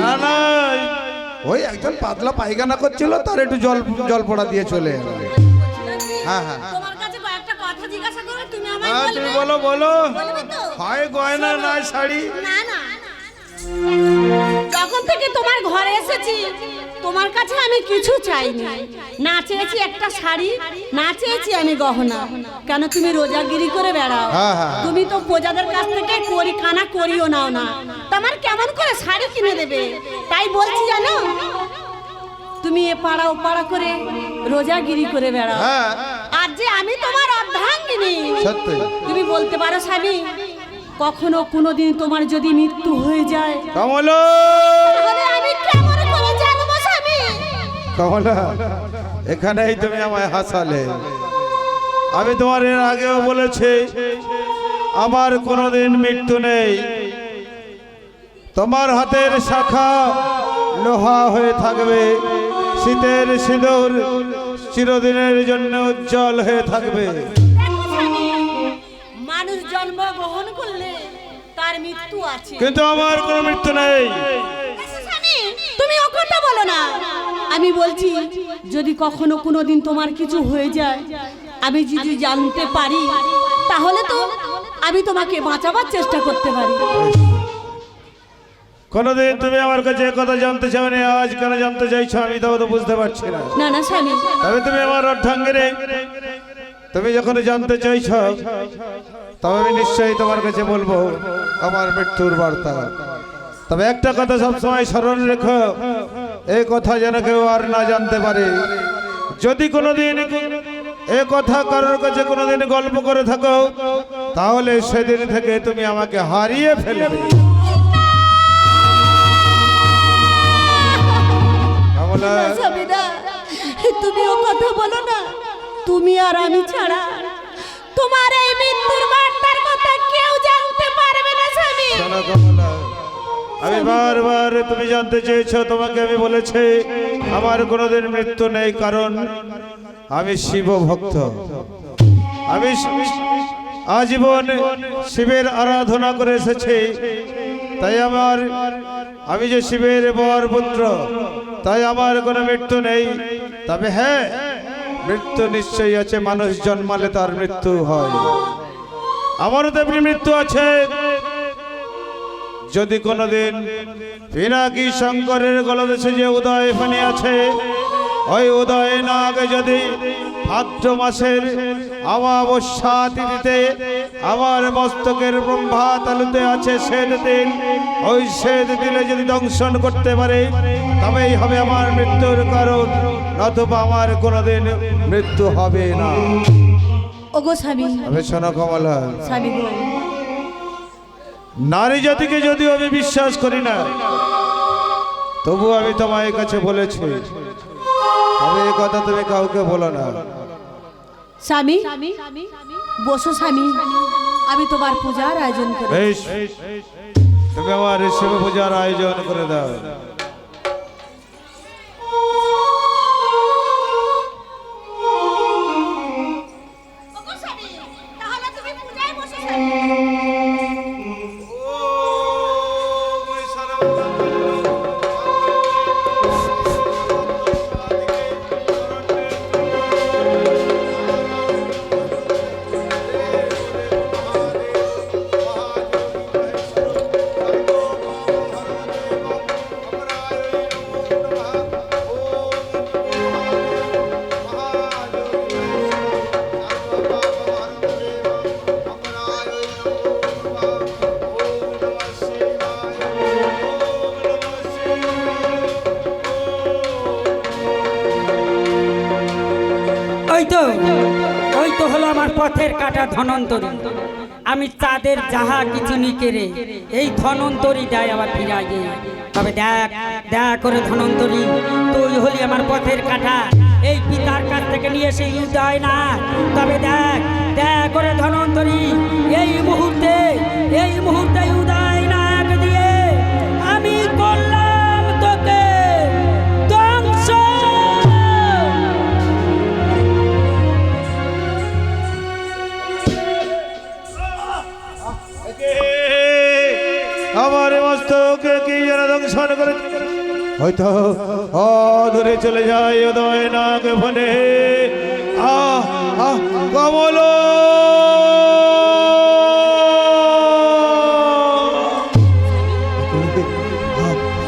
না না ওই একজন পাতলা পায়খানা করছিল তার একটু জল জল পড়া দিয়ে চলে এলো। হ্যাঁ, হ্যাঁ। হ্যাঁ তুমি বলো বলো। হয় গয়না না শাড়ি। না না। যখন থেকে তোমার ঘরে এসেছি তোমার কাছে আমি কিছু চাইনি। না চেয়েছি একটা শাড়ি না চেয়েছি আমি গহনা। কেন তুমি রোজাগিরি করে বেড়াও? হ্যাঁ, হ্যাঁ। তুমি তো প্রজাদের কাছ থেকে করি কানা করিও নাও না। তোমার কেমন করে শাড়ি কিনে দেবে? তাই বলছি জানো? তুমি এ পাড়া ও পাড়া করে রোজাগিরি করে বেড়াও। হ্যাঁ। আর যে আমি তোমার অর্ধাঙ্গিনী। সত্যি। তুমি বলতে পারো স্বামী কখনো কোনোদিন তোমার যদি মৃত্যু হয়ে যায় কমলো কমলা এখানেই তুমি আমায় হাসালে। আমি তোমার এর আগেও বলেছি আমার কোনোদিন মৃত্যু নেই। তোমার হাতের শাখা লোহা হয়ে থাকবে শীতের সিঁদুর চিরদিনের জন্য উজ্জ্বল হয়ে থাকবে। মানুষ জন্ম গ্রহণ করলে তার মৃত্যু আছে। কিন্তু আমার কোনো মৃত্যু নেই। তুমি ও কথা বলো না। আমি বলছি যদি কখনো কোনো দিন তোমার কিছু হয়ে যায় আমি যদি জানতে পারি তাহলে তো আমি তোমাকে বাঁচাবার চেষ্টা করতে পারি। কোনোদিন তুমি আমার কাছে কথা জানতে চাও না আজ কেন জানতে চাইছো আমি তাও তো বুঝতে পারছি না। না না স্বামী। তবে তুমি আমার অর্ধাঙ্গিনী। তুমি যখন জানতে চাইছ তবে আমি নিশ্চয়ই তোমার কাছে বলব আমার মৃত্যুর বার্তা। তবে একটা কথা সবসময় স্মরণ রেখো এই কথা যেন কেউ আর না জানতে পারে। যদি কোনোদিন এ কথা কারোর কাছে কোনোদিন গল্প করে থাকো তাহলে সেদিন থেকে তুমি আমাকে হারিয়ে ফেলবে। সাবিনা, তুমি ও কথা বলো না। তুমি আর আমি ছাড়া। তোমার এই মৃত্যুর বার্তার কথা কেউ জানতে পারবে না স্বামী। আমি বারবার তুমি জানতে চেয়েছো তোমাকে আমি বলেছি আমার কোনোদিন মৃত্যু নেই কারণ আমি শিব ভক্ত আমি আজীবন শিবের আরাধনা করে এসেছি। তাই আমার আমি যে শিবের বর পুত্র তাই আমার কোনো মৃত্যু নেই। তবে হ্যাঁ মৃত্যু নিশ্চয়ই আছে মানুষ জন্মালে তার মৃত্যু হয়। আমারও তেমনি মৃত্যু আছে। যদি কোনোদিন পিনাকি শঙ্করের গলদেশে যে উদয় ফানি আছে ওই উদয় না আগে যদি ভাদ্র মাসের অমাবস্যা তিথিতে আমার মস্তকের ব্রহ্মা তালুতে আছে শ্বেত দিন ওই শ্বেত দিলে যদি দংশন করতে পারে তবেই হবে আমার মৃত্যুর কারণ নতুবা আমার কোনোদিন মৃত্যু হবে না। ওগো স্বামী। শোনো কমলা। স্বামী নারী জাতিকে যদিও আমি বিশ্বাস করি না তবু আমি তোমার কাছে বলেছি তবে এই কথা তুমি কাউকে বলো না। স্বামী বসো স্বামী আমি তোমার পূজার আয়োজন করি। তুমি আমার শিব পূজার আয়োজন করে দাও। কাটা ধনন্তরী। আমি চাঁদের যাহা কিছু নিকেরে, এই ধনন্তরী দেয় আবার ফিরাইয়ে তবে দেখ দেখ করে ধনন্তরী, তুই হলি আমার পথের কাটা। এই পিতার কাছ থেকে নিয়ে এসে হয় না। তবে দেখ দেখ করে ধনন্তরী, এই মুহূর্তে এই মুহূর্তে উদয় দংশন করে হয়তো অদূরে চলে যায় উদয় নাগ ফনে আহ আহ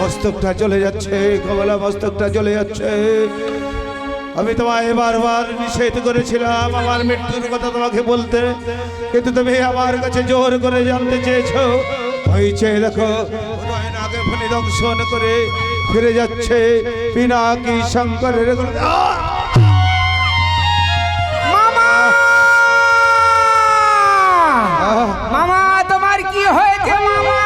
মস্তকটা চলে যাচ্ছে, কমলা মস্তকটা চলে যাচ্ছে। আমি তোমায় বারবার নিষেধ করেছিলাম আমার মৃত্যুর কথা তোমাকে বলতে। কিন্তু তুমি আমার কাছে জোর করে জানতে চেয়েছো। চেয়ে দেখো দংশন করে ফিরে যাচ্ছে পিনাকি শঙ্করের! মামা! তোমার কি হয়েছে মামা?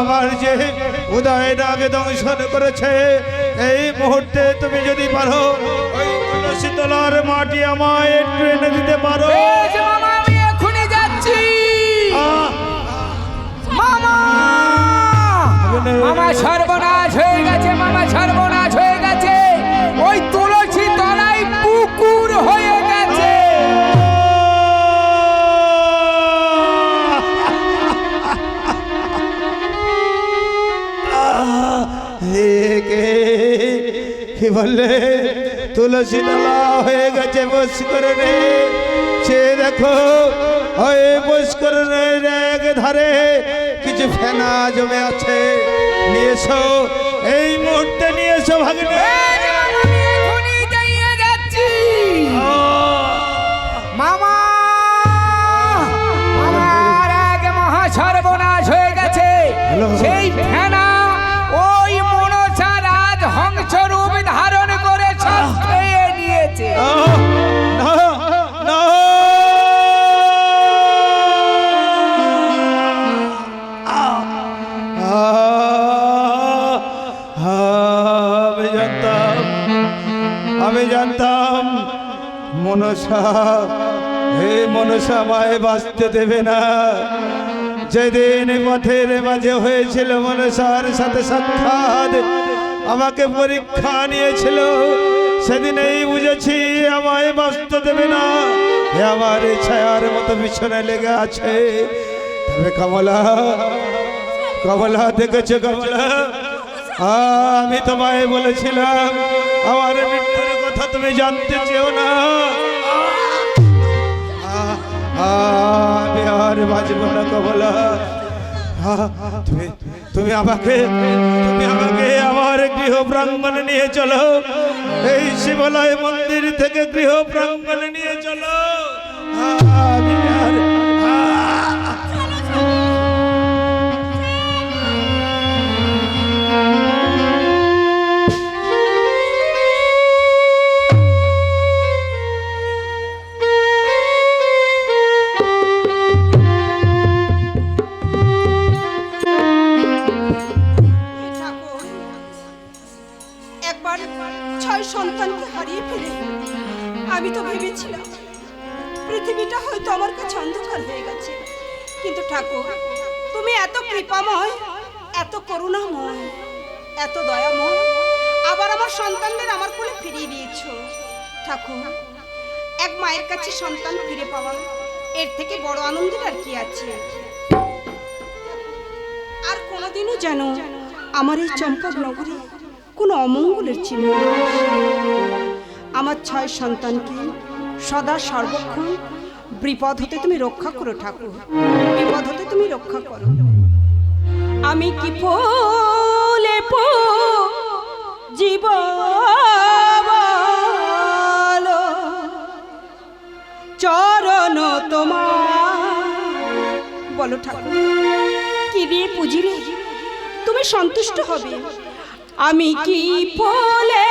আমার যে উদয় নাগে দংশন করেছে এই মুহূর্তে তুমি যদি পারো ওই তুলসী তলার মাটি আমায় একটু এনে দিতে পারো। মামা সর্বনাশ হয়ে গেছে, মামা সর্বনাশ হয়ে গেছে। ওই তুলসী তলায় পুকুর হয়ে গেছে। কে বললে? তুলসী তলা হয়ে গেছে বস করে রে। সে দেখো, ওই পুষ্করণের এক ধারে। কিছু ফেনা জমে আছে। নিয়ে এসো এই মুহূর্তে নিয়ে এসো ভাগনে? মামা, আমার এক মহা সর্বনাশ হয়ে গেছে। সেই মনসা, হে মনসা মায়ে বাঁচতে দেবে না। যেদিন পথের মাঝে হয়েছিল মনসার সাথে সাক্ষাৎ, আমাকে পরীক্ষা নিয়েছিল। সেদিনেই বুঝেছি, আমায় বাঁচতে দেবে না। হে আমার এই ছায়ার মতো পিছনে লেগে আছে। তবে কমলা কমলা, দেখেছ কমলা? আমি তোমায় বলেছিলাম, আমার মৃত্যুর কথা তুমি জানতে চেও না। আমি আর বাঁচব না কমলা। তুমি তুমি আমাকে তুমি আমাকে আমার গৃহ প্রাঙ্গণে নিয়ে চলো। এই শিবালয় মন্দির থেকে গৃহ প্রাঙ্গণে নিয়ে চলো। কিন্তু ঠাকুর, তুমি এত কৃপাময়, এত করুণাময়, এত দয়াময়, আবার আমার সন্তানদের আমার কোলে ফিরিয়ে দিয়েছ। ঠাকুর, এক মায়ের কাছে সন্তান ফিরে পাওয়া, এর থেকে বড় আনন্দের আর কি আছে? আর কোনোদিনও যেন আমার এই চম্পক নগরে কোনো অমঙ্গলের চিহ্ন আমার ছয় সন্তানকে সদা সর্বক্ষণ বিপদ হতে তুমি রক্ষা করো ঠাকুর। বিপদ হতে তুমি রক্ষা করো। আমি কি পো জীব চরণ তোমার। বলো ঠাকুর, কি দিয়ে পুজিলে? তুমি সন্তুষ্ট হবে। আমি কি ফলে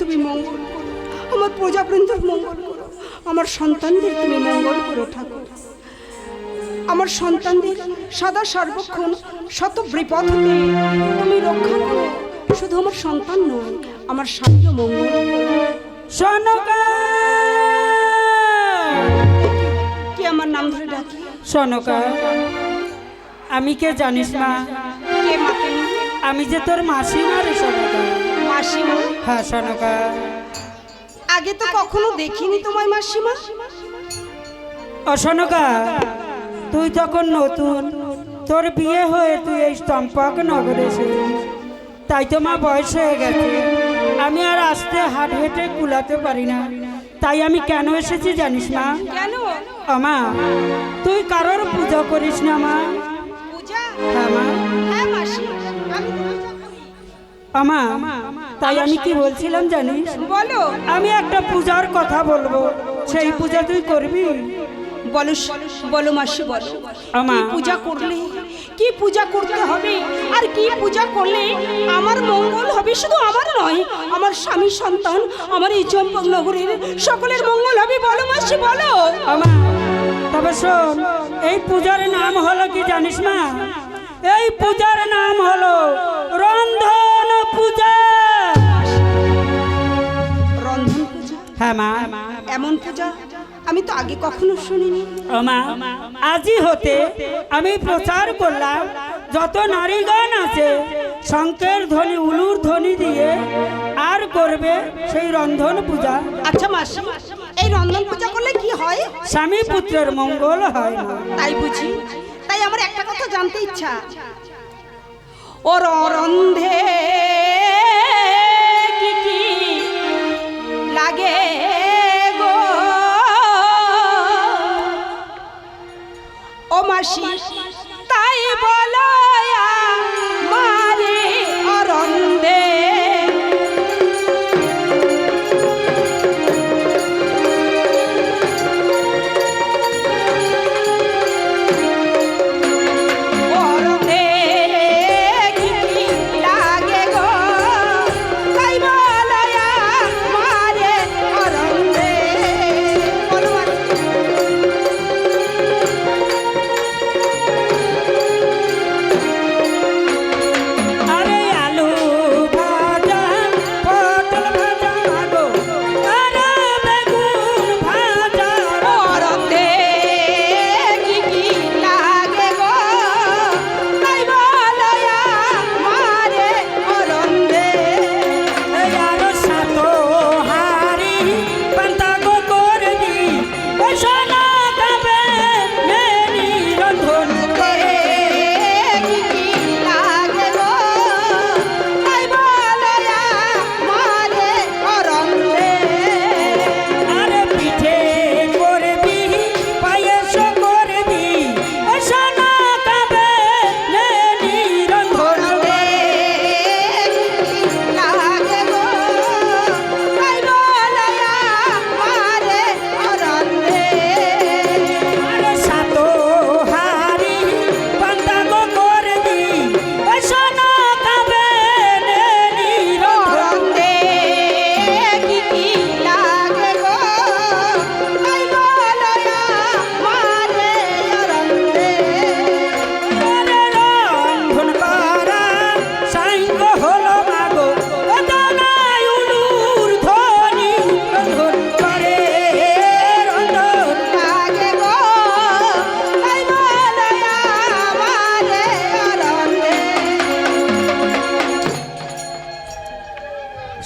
তুমি মঙ্গল করো। আমার প্রজাবৃন্দর মঙ্গল করো। আমার সন্তানদের তুমি মঙ্গল করো ঠাকুর আমার সন্তানদের সদা সর্বক্ষণ শত বিপদ হতে তুমি রক্ষা করো। শুধু আমার সন্তান নয় আমার স্বামীও মঙ্গল কি আমার নাম ধরে ডাকি? সনকা আমি কে জানিস মা? কে আমি যে তোর মাসিমা রে সনকা মাসিমা। হ্যাঁ সনকা। আগে তো কখনো দেখিনি তোমায় মাসিমা। অসনকা তুই তখন নতুন তোর বিয়ে হয়ে তুই এই চম্পক নগরে এসেছিস তাই তো মা বয়স হয়ে গেছে। আমি আর আসতে হাট হেঁটে কুলাতে পারি না। তাই আমি কেন এসেছি জানিস না কেন? আমা তুই কারোর পুজো করিস না মা। পূজা? হ্যাঁ হ্যাঁ আমি। আমা তাই আমি কি বলছিলাম জানিস? বলো। আমি একটা পূজার কথা বলব। সেই পূজা তুই করবি? বলো বলো মাসি বলো। আমা। কি পূজা করলে? কি পূজা করতে হবে? আর কি পূজা করলে আমার মঙ্গল হবে? শুধু আমার নয় আমার স্বামী সন্তান আমার এই চম্পক নগরের সকলের মঙ্গল হবে। বলো মাসি বলো। আমা তবে শোন এই পূজার নাম হলো কি জানিস না এই পূজার নাম হলো রন্ধন পূজা। হ্যাঁ মা। এমন পূজা আমি তো আগে কখনো শুনিনি। আমা আজই হতে আমি প্রচার করলাম যত নারীগণ আছে শঙ্কের ধ্বনি উলুর ধ্বনি দিয়ে আর করবে সেই রন্ধন পূজা। আচ্ছা মাসি এই রন্ধন পূজা করলে কি হয়? স্বামী পুত্রের মঙ্গল হয় না তাই বুঝি। তাই আমার একটা কথা জানতে ইচ্ছা। ওর রন্ধে লাগে গো। ও মাসি তাই বলো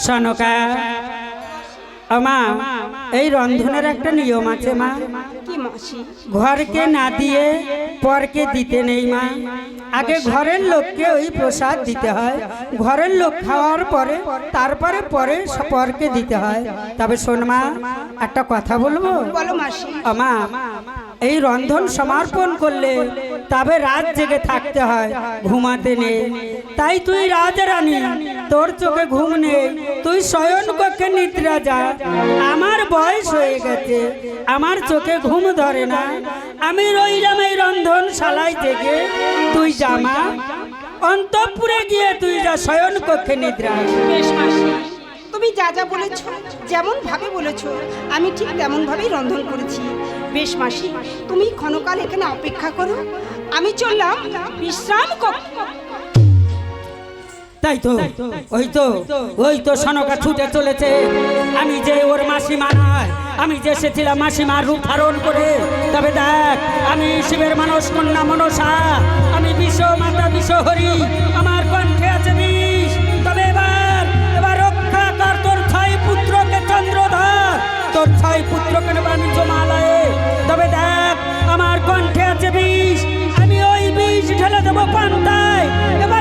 সনকা আমা এই রন্ধনের একটা নিয়ম আছে মা। ঘরকে না দিয়ে পরকে দিতে নেই মা। আগে ঘরের লোককে ওই প্রসাদ দিতে হয়। ঘরের লোক খাওয়ার পরে তারপরে পরে পরকে দিতে হয়। তবে শোন মা একটা কথা বলব? আমা এই রন্ধন সমর্পণ করলে তবে রাত জেগে থাকতে হয় ঘুমাতে নেই। তাই তুই রাজা রানী, তোর চোখে ঘুম নেই, তুই শয়ন কক্ষে নিদ্রা যা। আমার বয়স হয়ে গেছে, আমার চোখে ঘুম ধরে না। আমি রইলাম এই রন্ধন শালাই থেকে। তুই জামা অন্তপুরে গিয়ে তুই যা শয়ন কক্ষে নিদ্রা। তুমি যা যা বলেছ, যেমন ভাবে বলেছ, আমি ঠিক তেমন ভাবেই রন্ধন করেছি। বেশ মাসি, তুমি ক্ষণকাল এখানে অপেক্ষা করো, আমি চললাম বিশ্রাম কক্ষ। তাই তো ওই তো ওই তো সনকা ছুটে চলেছে। আমি যে ওর মাসিমা নয় আমি যে এসেছিলাম মাসিমার রূপ ধারণ করে। তবে দেখ আমি শিবের মানুষ কন্যা মনসা। আমি বিশ্ব মাতা বিশ্ব হরি আমার কণ্ঠে আছে বিষ। তবে এবার এবার রক্ষা কর তোর ছয় পুত্রকে চন্দ্রধর। তোর ছয় পুত্রকে নেব আমি জমালয়ে। তবে দেখ আমার কণ্ঠে আছে বিষ। আমি ওই বিষ ঢেলে দেবো পান্তায়। এবার